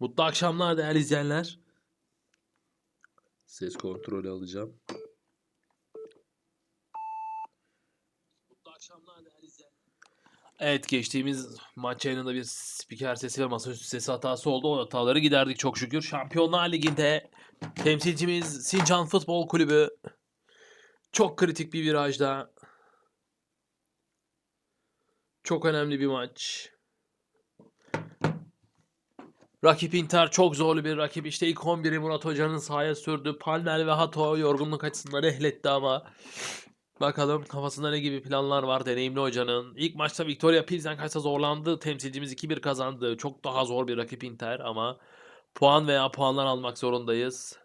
Mutlu akşamlar değerli izleyenler. Ses kontrolü alacağım. Mutlu akşamlar değerli izleyenler. Evet geçtiğimiz maç yayınında bir spiker sesi ve masaüstü sesi hatası oldu. O hataları giderdik çok şükür. Şampiyonlar Ligi'nde temsilcimiz Sincan Futbol Kulübü çok kritik bir virajda. Çok önemli bir maç. Rakip Inter çok zorlu bir rakip. İşte ilk 11'i Murat Hoca'nın sahaya sürdü. Palmer ve Hato yorgunluk açısından ehletti ama. Bakalım kafasında ne gibi planlar var deneyimli hocanın. İlk maçta Victoria Pilsen kaçta zorlandı. Temsilcimiz 2-1 kazandı. Çok daha zor bir rakip Inter ama puan veya puanlar almak zorundayız.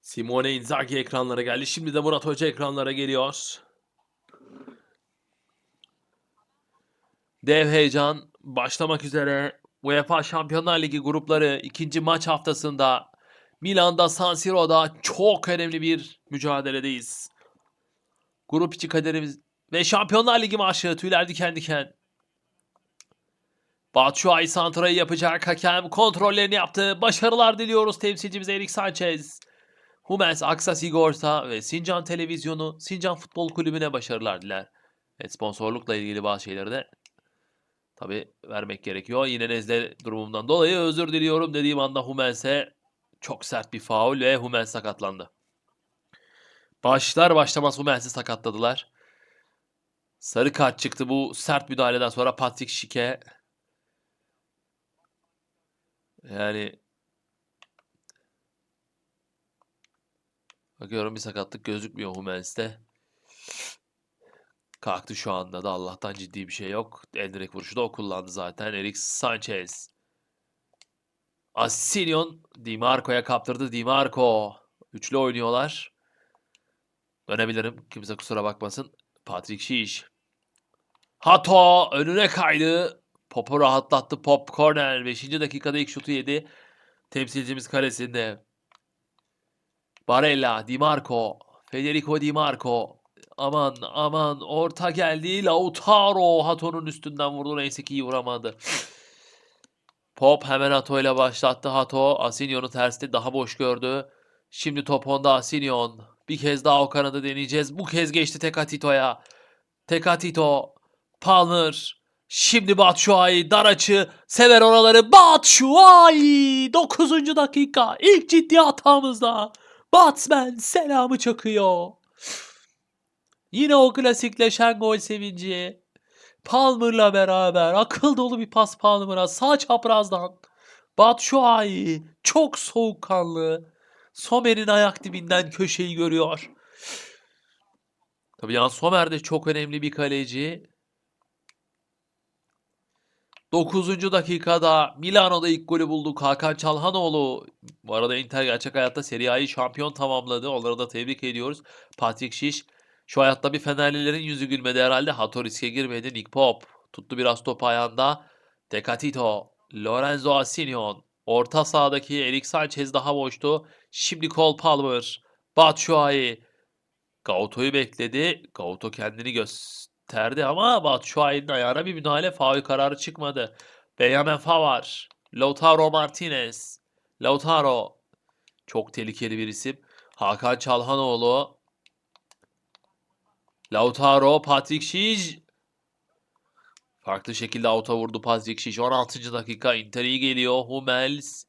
Simone Inzaghi ekranlara geldi. Şimdi de Murat Hoca ekranlara geliyor. Dev heyecan başlamak üzere. UEFA Şampiyonlar Ligi grupları ikinci maç haftasında Milan'da San Siro'da çok önemli bir mücadeledeyiz. Grup içi kaderimiz ve Şampiyonlar Ligi maçı tüyler diken diken. Batshuayi santrayı yapacak hakem kontrollerini yaptı. Başarılar diliyoruz temsilcimize Erik Sanchez. Hummels, Aksa Sigorta ve Sincan Televizyonu Sincan Futbol Kulübü'ne başarılar diler. Evet, sponsorlukla ilgili bazı şeyleri de tabi vermek gerekiyor. Yine nezle durumumdan dolayı özür diliyorum dediğim anda Hummels'e çok sert bir faul ve Hummels sakatlandı. Başlar başlamaz Hummels'i sakatladılar. Sarı kart çıktı bu sert müdahaleden sonra Patrick Schick'e. Yani Bakıyorum bir sakatlık gözükmüyor Hummels'te. Kalktı şu anda da Allah'tan ciddi bir şey yok. El direkt vuruşu da o kullandı zaten. Erik Sanchez. Asinyon Di Marco'ya kaptırdı. Di Marco. Üçlü oynuyorlar. Dönebilirim. Kimse kusura bakmasın. Patrick Şiş. Hato önüne kaydı. Pop'u rahatlattı. Pop corner. 5. dakikada ilk şutu yedi. Temsilcimiz kalesinde. Barella, Di Marco, Federico Di Marco. Aman aman orta geldi. Lautaro Hato'nun üstünden vurdu. Neyse ki iyi vuramadı. Pop hemen Hato ile başlattı. Hato Asinyon'u terste daha boş gördü. Şimdi top onda Asinyon. Bir kez daha o kanadı deneyeceğiz. Bu kez geçti Tekatito'ya. Tekatito. Palmer. Şimdi Batshuayi dar açı. Sever oraları. Batshuayi. 9. dakika. İlk ciddi hatamızda. Batsman selamı çakıyor. Yine o klasikleşen gol sevinci. Palmer'la beraber akıl dolu bir pas Palmer'a sağ çaprazdan. Batshuayi çok soğukkanlı. Somer'in ayak dibinden köşeyi görüyor. Tabii Jan Somer de çok önemli bir kaleci. 9. dakikada Milano'da ilk golü bulduk. Hakan Çalhanoğlu. Bu arada Inter gerçek hayatta Serie A'yı şampiyon tamamladı. Onları da tebrik ediyoruz. Patrick Şiş. Şu hayatta bir Fenerlilerin yüzü gülmedi herhalde. Hato riske girmedi. Nick Pop. Tuttu biraz topu ayağında. Tecatito. Lorenzo Asinyon. Orta sahadaki Erik Sanchez daha boştu. Şimdi Cole Palmer. Batshuayi. Gauto'yu bekledi. Gauto kendini gösterdi ama Batshuayi'nin ayağına bir müdahale faul kararı çıkmadı. Benjamin Pavard. Lautaro Martinez. Lautaro. Çok tehlikeli bir isim. Hakan Çalhanoğlu. Lautaro, Patrick Şij. Farklı şekilde auto vurdu Patrick Şij. 16. dakika Inter iyi geliyor. Hummels.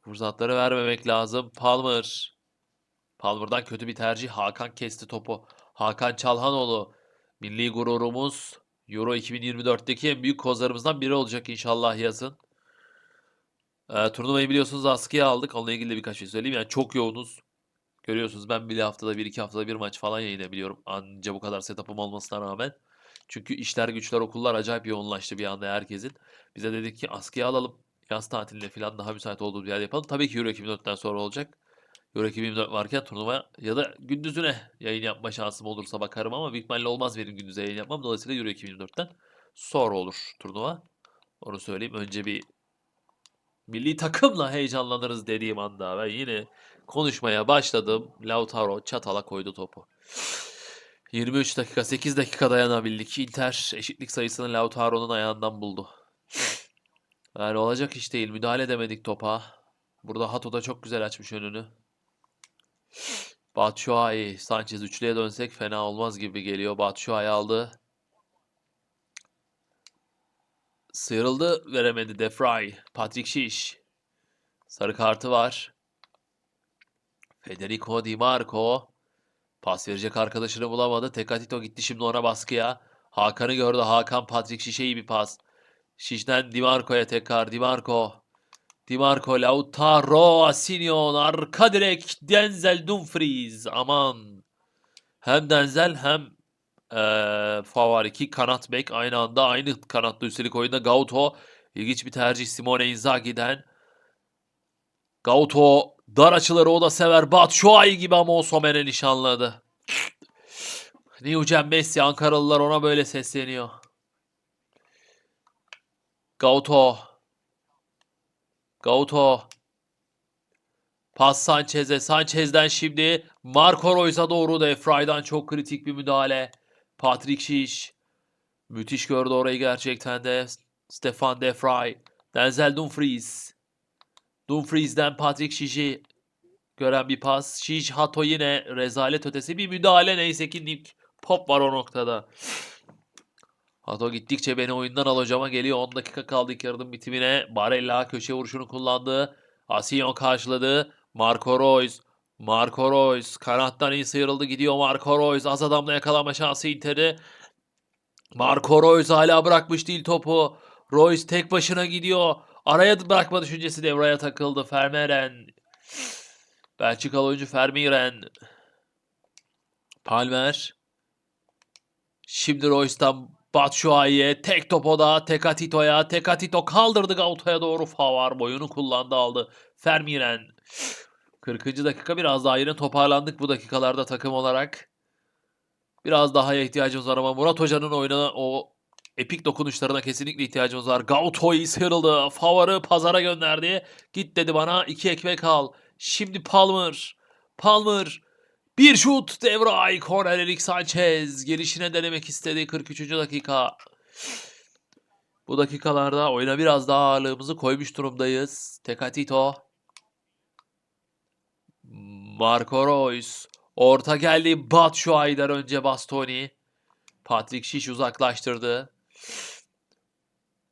Fırsatları vermemek lazım. Palmer. Palmer'dan kötü bir tercih. Hakan kesti topu. Hakan Çalhanoğlu. Milli gururumuz. Euro 2024'teki en büyük kozlarımızdan biri olacak inşallah yazın. Ee, turnuvayı biliyorsunuz askıya aldık. Onunla ilgili birkaç şey söyleyeyim. Yani çok yoğunuz. Görüyorsunuz ben bile haftada bir iki haftada bir maç falan yayınlayabiliyorum. Anca bu kadar setup'ım olmasına rağmen. Çünkü işler güçler okullar acayip yoğunlaştı bir anda herkesin. Bize dedik ki askıya alalım. Yaz tatiline falan daha müsait olduğu bir yer yapalım. Tabii ki Euro 2024'ten sonra olacak. Euro 2024 varken turnuva ya da gündüzüne yayın yapma şansım olursa bakarım ama büyük ihtimalle olmaz benim gündüze yayın yapmam. Dolayısıyla Euro 2024'ten sonra olur turnuva. Onu söyleyeyim. Önce bir milli takımla heyecanlanırız dediğim anda ben yine konuşmaya başladım. Lautaro çatala koydu topu. 23 dakika 8 dakika dayanabildik. Inter eşitlik sayısını Lautaro'nun ayağından buldu. Yani olacak iş değil. Müdahale edemedik topa. Burada Hato da çok güzel açmış önünü. Batshuayi, Sanchez üçlüye dönsek fena olmaz gibi geliyor. Batshuayi aldı. Sıyrıldı, veremedi De Vrij. Patrick Schick. Sarı kartı var. Federico Di Marco. Pas verecek arkadaşını bulamadı. Tekatito gitti şimdi ona baskıya. Hakan'ı gördü. Hakan Patrick Schick'e iyi bir pas. Schick'ten Di Marco'ya tekrar. Di Marco. Di Marco, Lautaro, Asinyon, arka direk Denzel Dumfries. Aman. Hem Denzel hem eee Favar 2 kanat bek aynı anda aynı kanatta üstelik oyunda Gauto. İlginç bir tercih Simone Inzaghi'den. Gauto dar açıları o da sever. Batshuayi gibi ama o Somer'e nişanladı. Newcem Messi Ankaralılar ona böyle sesleniyor. Gauto. Gauto. Pas Sanchez'e. Sanchez'den şimdi Marco Reus'a doğru da Efray'dan çok kritik bir müdahale. Patrick Schick. Müthiş gördü orayı gerçekten de. Stefan De Vrij. Denzel Dumfries. Dumfries'den Patrick Schick'i gören bir pas. Schick Hato yine rezalet ötesi bir müdahale. Neyse ki Nick Pop var o noktada. Hato gittikçe beni oyundan alacağıma geliyor. 10 dakika kaldı ilk yarının bitimine. Barella köşe vuruşunu kullandı. Asinyon karşıladı. Marco Reus. Marco Reus. Kanattan iyi sıyrıldı gidiyor Marco Reus. Az adamla yakalama şansı Inter'i. Marco Reus hala bırakmış değil topu. Reus tek başına gidiyor. Araya bırakma düşüncesi devreye takıldı. Vermeeren. Belçikalı oyuncu Vermeeren. Palmer. Şimdi Royce'dan Batshuayi'ye tek topa da Tekatito'ya. Tekatito kaldırdı Gauto'ya doğru Favar boyunu kullandı aldı. Fermiren. 40. dakika biraz daha yine toparlandık bu dakikalarda takım olarak. Biraz daha ihtiyacımız var ama Murat Hoca'nın oyununa o epik dokunuşlarına kesinlikle ihtiyacımız var. Gauto iyi sıyrıldı. Favar'ı pazara gönderdi. Git dedi bana iki ekmek al. Şimdi Palmer. Palmer. Bir şut Devray. Korner Erik Sanchez. Gelişine denemek istedi 43. dakika. Bu dakikalarda oyuna biraz daha ağırlığımızı koymuş durumdayız. Tekatito. Marco Reus. Orta geldi Batshuayi'den önce Bastoni. Patrick Schick uzaklaştırdı.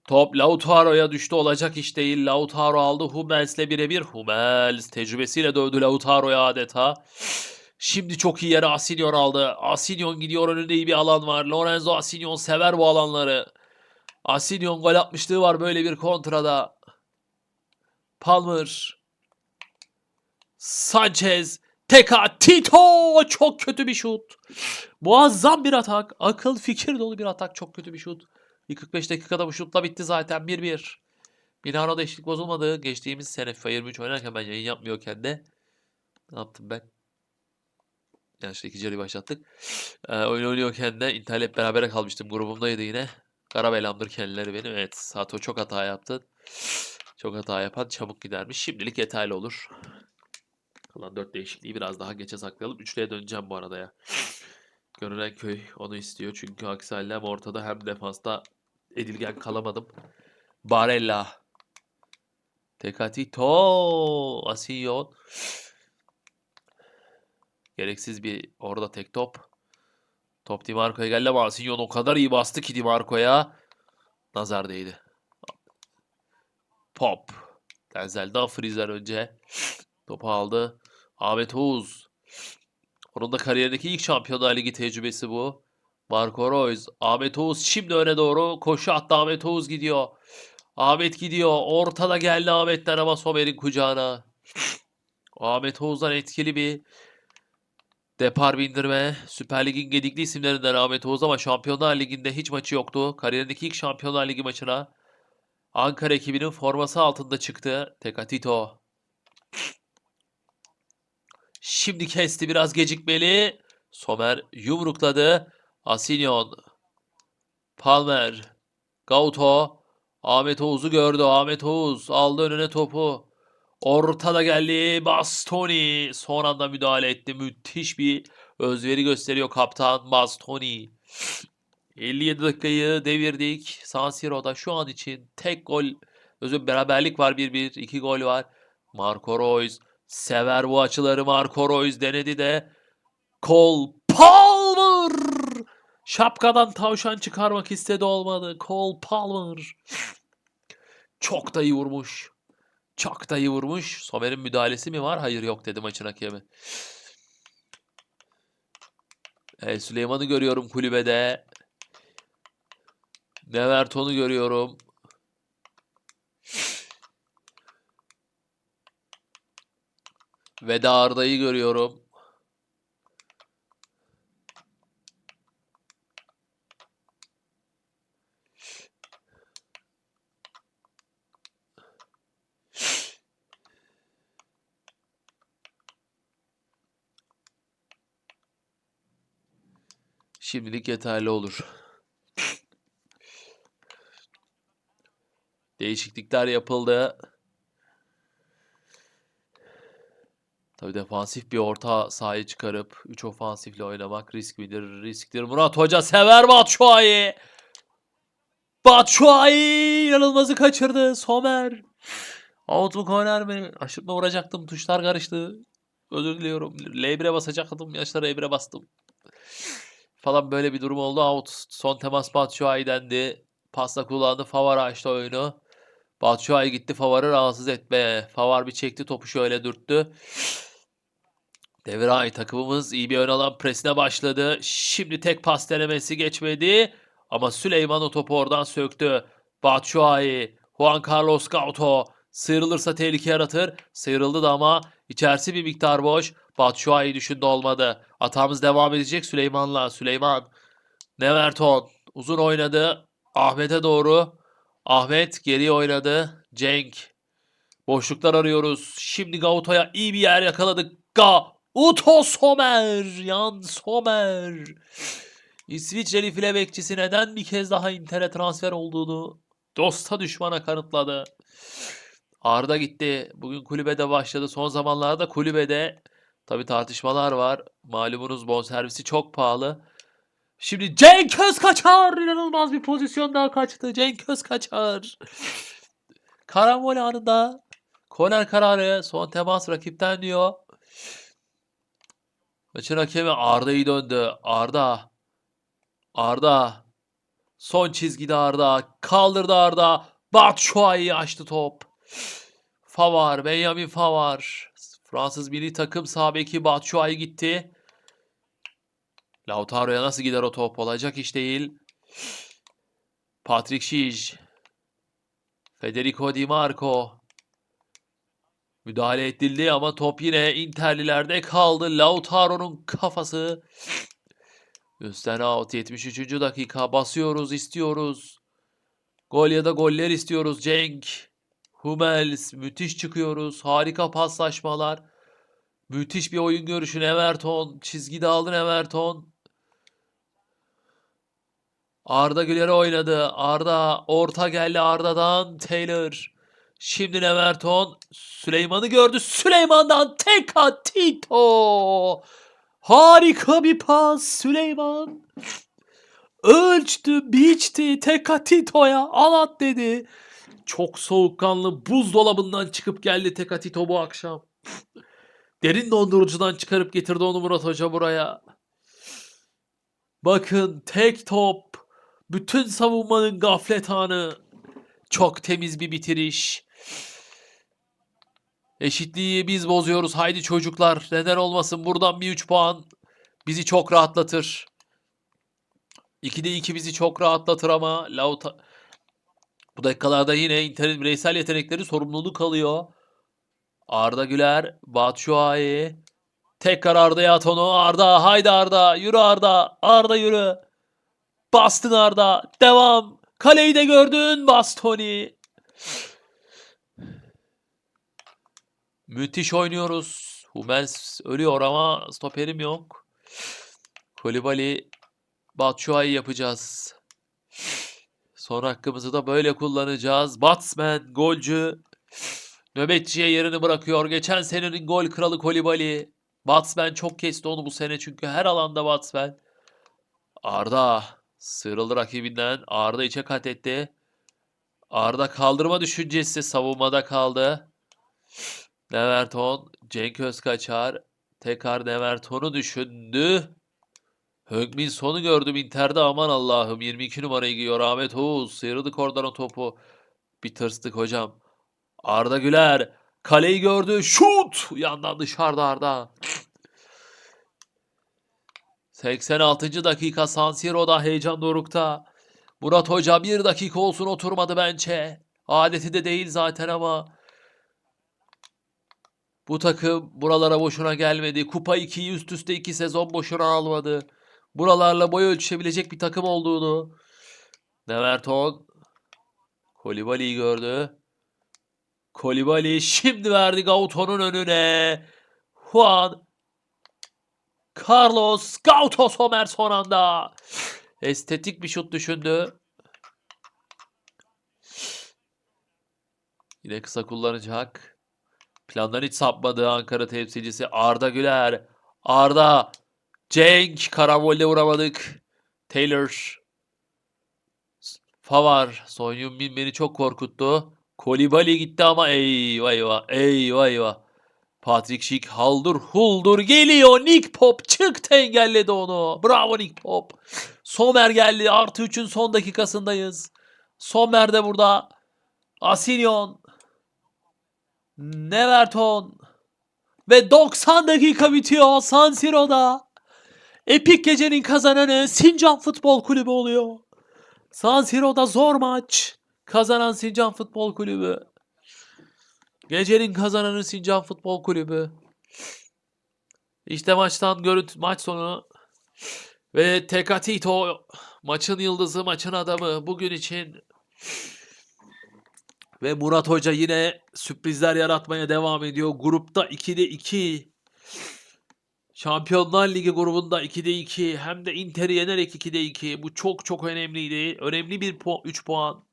Top Lautaro'ya düştü olacak iş değil. Lautaro aldı Hummels'le birebir. Hummels tecrübesiyle dövdü Lautaro'ya adeta. Şimdi çok iyi yere Asinyon aldı. Asinyon gidiyor önünde iyi bir alan var. Lorenzo Asinyon sever bu alanları. Asinyon gol atmışlığı var böyle bir kontrada. Palmer. Sanchez. Teka Tito. Çok kötü bir şut. Muazzam bir atak. Akıl fikir dolu bir atak. Çok kötü bir şut. İlk 45 dakikada bu şutla bitti zaten 1-1. Milano'da eşitlik bozulmadı. Geçtiğimiz sene FIFA 23 oynarken ben yayın yapmıyorken de ne yaptım ben? Yani işte ikinci yarıyı başlattık. Ee, oyun oynuyorken de Inter'le hep berabere kalmıştım. Grubumdaydı yine. Karabelamdır kendileri benim. Evet Sato çok hata yaptı. Çok hata yapan çabuk gidermiş. Şimdilik yeterli olur. Kalan 4 değişikliği biraz daha geçe saklayalım. Üçlüye döneceğim bu arada ya. Görünen köy onu istiyor. Çünkü aksi hem ortada hem defansta edilgen kalamadım. Barella. Tekatito. Asinyon. Gereksiz bir orada tek top. Top Di Marco'ya geldi ama Asinyon o kadar iyi bastı ki Di Marco'ya. Nazar değdi. Pop. Denzel Dumfries'den önce. Topu aldı. Ahmet Oğuz. Onun da kariyerindeki ilk Şampiyonlar Ligi tecrübesi bu. Marco Reus. Ahmet Oğuz şimdi öne doğru koşu attı. Ahmet Oğuz gidiyor. Ahmet gidiyor. Ortada geldi Ahmet'ten ama Somer'in kucağına. Ahmet Oğuz'dan etkili bir depar bindirme. Süper Lig'in gedikli isimlerinden Ahmet Oğuz ama Şampiyonlar Ligi'nde hiç maçı yoktu. Kariyerindeki ilk Şampiyonlar Ligi maçına Ankara ekibinin forması altında çıktı. Tekatito. Şimdi kesti biraz gecikmeli. Somer yumrukladı. Asinyon. Palmer. Gauto. Ahmet Oğuz'u gördü. Ahmet Oğuz aldı önüne topu. Ortada geldi. Bastoni son anda müdahale etti. Müthiş bir Özveri gösteriyor kaptan Bastoni. 57 dakikayı devirdik. San Siro'da şu an için tek gol, özür beraberlik var 1-1, 2 gol var. Marco Reus sever bu açıları. Marco Reus denedi de Cole Palmer şapkadan tavşan çıkarmak istedi olmadı. Cole Palmer çok da iyi vurmuş. Çok da iyi vurmuş. Somer'in müdahalesi mi var? Hayır yok dedi maçın hakemi. E, Süleyman'ı görüyorum kulübede. Neverton'u görüyorum. Veda Arda'yı görüyorum. Şimdilik yeterli olur. Değişiklikler yapıldı. Tabii defansif bir orta sahaya çıkarıp 3 ofansifle oynamak risk midir? Risktir. Murat Hoca sever Batshuayi. Batshuayi inanılmazı kaçırdı. Somer. Out mu corner mi? Aşırtma vuracaktım. Tuşlar karıştı. Özür diliyorum. L1'e basacaktım. Yaşlara L1'e bastım. Falan böyle bir durum oldu. Out. Son temas Batshuayi'dendi. Pasta kullandı. Favar açtı oyunu. Batshuayi gitti Favar'ı rahatsız etme. Favar bir çekti topu şöyle dürttü. Demiray takımımız iyi bir ön alan presine başladı. Şimdi tek pas denemesi geçmedi. Ama Süleyman o topu oradan söktü. Batshuayi, Juan Carlos Gauto sıyrılırsa tehlike yaratır. Sıyrıldı da ama içerisi bir miktar boş. Batshuayi düşündü olmadı. Hatamız devam edecek Süleyman'la. Süleyman, Neverton uzun oynadı. Ahmet'e doğru. Ahmet geri oynadı. Cenk. Boşluklar arıyoruz. Şimdi Gauto'ya iyi bir yer yakaladık. Gauto Somer. Yan Somer. İsviçreli file bekçisi neden bir kez daha Inter'e transfer olduğunu dosta düşmana kanıtladı. Arda gitti. Bugün kulübede başladı. Son zamanlarda kulübede tabi tartışmalar var. Malumunuz bonservisi çok pahalı. Şimdi Cenk Özkaçar inanılmaz bir pozisyon daha kaçtı. Cenk Özkaçar. Karambol anında korner kararı son temas rakipten diyor. Maçın hakemi Arda'yı döndü. Arda. Arda. Son çizgide Arda. Kaldırdı Arda. Batshuayi açtı top. Favar. Benjamin Favar. Fransız milli takım sağ beki Batshuayi gitti. Lautaro'ya nasıl gider o top? Olacak iş değil. Patrick Schick. Federico Di Marco. Müdahale edildi ama top yine Interlilerde kaldı. Lautaro'nun kafası. Üstten out 73. dakika. Basıyoruz, istiyoruz. Gol ya da goller istiyoruz. Cenk. Hummels. Müthiş çıkıyoruz. Harika paslaşmalar. Müthiş bir oyun görüşü Everton. Çizgide aldın Everton. Arda Güler'e oynadı. Arda orta geldi Arda'dan. Taylor. Şimdi Everton Süleyman'ı gördü. Süleyman'dan Teka Tito. Harika bir pas Süleyman. Ölçtü, biçti. Teka Tito'ya al at dedi. Çok soğukkanlı buzdolabından çıkıp geldi Teka Tito bu akşam. Derin dondurucudan çıkarıp getirdi onu Murat Hoca buraya. Bakın tek top. Bütün savunmanın gaflet anı. Çok temiz bir bitiriş. Eşitliği biz bozuyoruz. Haydi çocuklar. Neden olmasın buradan bir 3 puan bizi çok rahatlatır. 2'de 2 bizi çok rahatlatır ama Lauta bu dakikalarda yine Inter'in bireysel yetenekleri sorumluluk alıyor. Arda Güler, Batshuayi. Tekrar Arda'ya at onu. Arda haydi Arda. Yürü Arda. Arda yürü. Bastın Arda. Devam. Kaleyi de gördün Bastoni. Müthiş oynuyoruz. Hummels ölüyor ama stoperim yok. Kolibali Batshuayi yapacağız. Son hakkımızı da böyle kullanacağız. Batsman, golcü. Nöbetçiye yerini bırakıyor. Geçen senenin gol kralı Kolibali. Batsman çok kesti onu bu sene çünkü her alanda batsman. Arda sıyrıldı rakibinden. Arda içe kat etti. Arda kaldırma düşüncesi savunmada kaldı. Neverton, Cenk Özkaçar tekrar Neverton'u düşündü. Högmin sonu gördüm Inter'de aman Allah'ım 22 numarayı giyiyor Ahmet Oğuz sıyırdık oradan o topu. Bir tırstık hocam. Arda Güler kaleyi gördü şut yandan dışarıda Arda. 86. dakika San Siro'da heyecan dorukta. Murat Hoca bir dakika olsun oturmadı bence. Adeti de değil zaten ama bu takım buralara boşuna gelmedi. Kupa 2'yi üst üste 2 sezon boşuna almadı. Buralarla boy ölçüşebilecek bir takım olduğunu. Neverton Kolibali'yi gördü. Kolibali şimdi verdi Gauto'nun önüne. Juan Carlos Gauto Somer son anda. Estetik bir şut düşündü. Yine kısa kullanacak. Plandan hiç sapmadı Ankara temsilcisi Arda Güler. Arda. Cenk. Karavolde vuramadık. Taylor. Favar. Son Heung-min beni çok korkuttu. Kolibali gitti ama eyvah eyvah. Eyvah eyvah. Patrick Schick haldır huldur geliyor. Nick Pop çıktı engelledi onu. Bravo Nick Pop. Somer geldi. Artı 3'ün son dakikasındayız. Somer de burada. Asinyon. Neverton. Ve 90 dakika bitiyor San Siro'da. Epik gecenin kazananı Sincan Futbol Kulübü oluyor. San Siro'da zor maç. Kazanan Sincan Futbol Kulübü. Gecenin kazananı Sincan Futbol Kulübü. İşte maçtan görüntü maç sonu ve Tekatito maçın yıldızı, maçın adamı bugün için ve Murat Hoca yine sürprizler yaratmaya devam ediyor. Grupta 2'de 2. Şampiyonlar Ligi grubunda 2'de 2. Hem de Inter'i yenerek 2'de 2. Bu çok çok önemliydi. Önemli bir puan, 3 puan.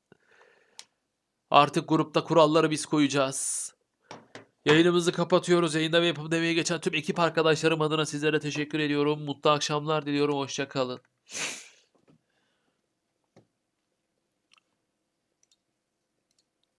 Artık grupta kuralları biz koyacağız. Yayınımızı kapatıyoruz. Yayında ve yapım demeye geçen tüm ekip arkadaşlarım adına sizlere teşekkür ediyorum. Mutlu akşamlar diliyorum. Hoşça kalın.